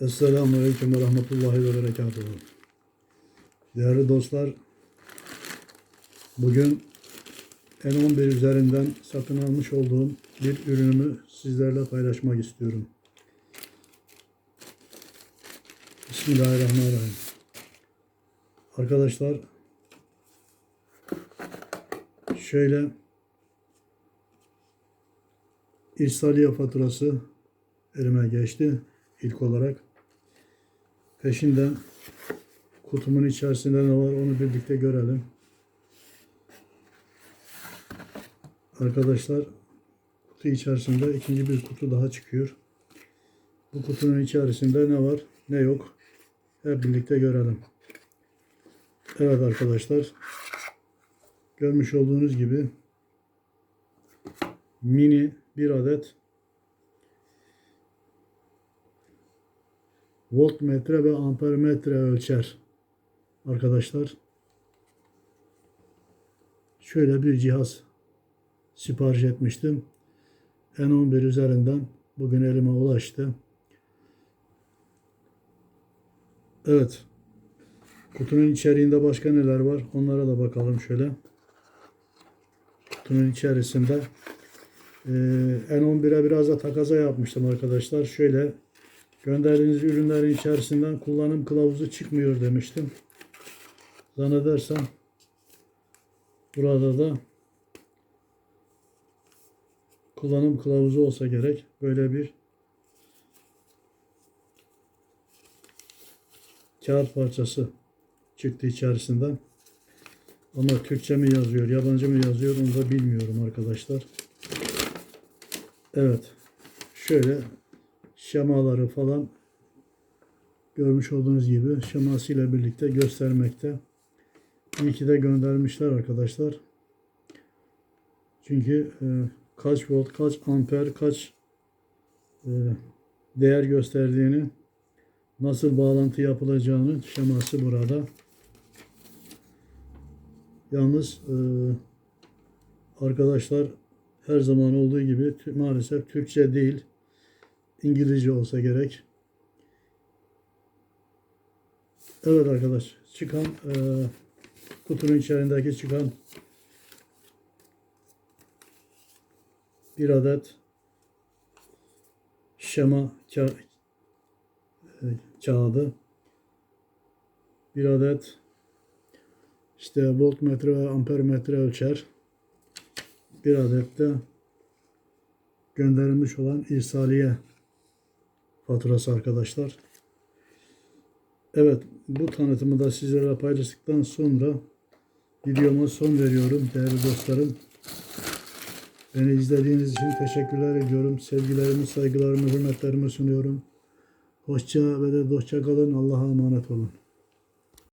Esselamu Aleyküm ve Rahmetullahi ve Berekatuhu. Değerli dostlar, bugün N11 üzerinden satın almış olduğum bir ürünümü sizlerle paylaşmak istiyorum. Bismillahirrahmanirrahim. Arkadaşlar, şöyle İrsaliye faturası elime geçti ilk olarak. Peşinden kutumun içerisinde ne var onu birlikte görelim. Arkadaşlar kutu içerisinde ikinci bir kutu daha çıkıyor. Bu kutunun içerisinde ne var ne yok hep birlikte görelim. Evet arkadaşlar görmüş olduğunuz gibi mini bir adet voltmetre ve ampermetre ölçer. Arkadaşlar şöyle bir cihaz sipariş etmiştim. N11 üzerinden bugün elime ulaştı. Evet. Kutunun içeriğinde başka neler var? Onlara da bakalım şöyle. Kutunun içerisinde ee, N11'e biraz da takaza yapmıştım arkadaşlar. Şöyle gönderdiğiniz ürünlerin içerisinden kullanım kılavuzu çıkmıyor demiştim. Zannedersem burada da kullanım kılavuzu olsa gerek. Böyle bir kağıt parçası çıktı içerisinden. Ama Türkçe mi yazıyor, yabancı mı yazıyor onu da bilmiyorum arkadaşlar. Evet. Şöyle şemaları falan görmüş olduğunuz gibi şemasıyla birlikte göstermekte. İyi ki de göndermişler arkadaşlar. Çünkü e, kaç volt, kaç amper, kaç e, değer gösterdiğini, nasıl bağlantı yapılacağını şeması burada. Yalnız e, arkadaşlar her zaman olduğu gibi maalesef Türkçe değil, İngilizce olsa gerek. Evet arkadaş, çıkan e, kutunun içerisindeki çıkan bir adet şema ka- e, kağıdı, bir adet işte voltmetre ve ampermetre ölçer, bir adet de gönderilmiş olan irsaliye faturası arkadaşlar. Evet bu tanıtımı da sizlerle paylaştıktan sonra videoma son veriyorum değerli dostlarım. Beni izlediğiniz için teşekkürler ediyorum. Sevgilerimi, saygılarımı, hürmetlerimi sunuyorum. Hoşça ve de dostça kalın. Allah'a emanet olun.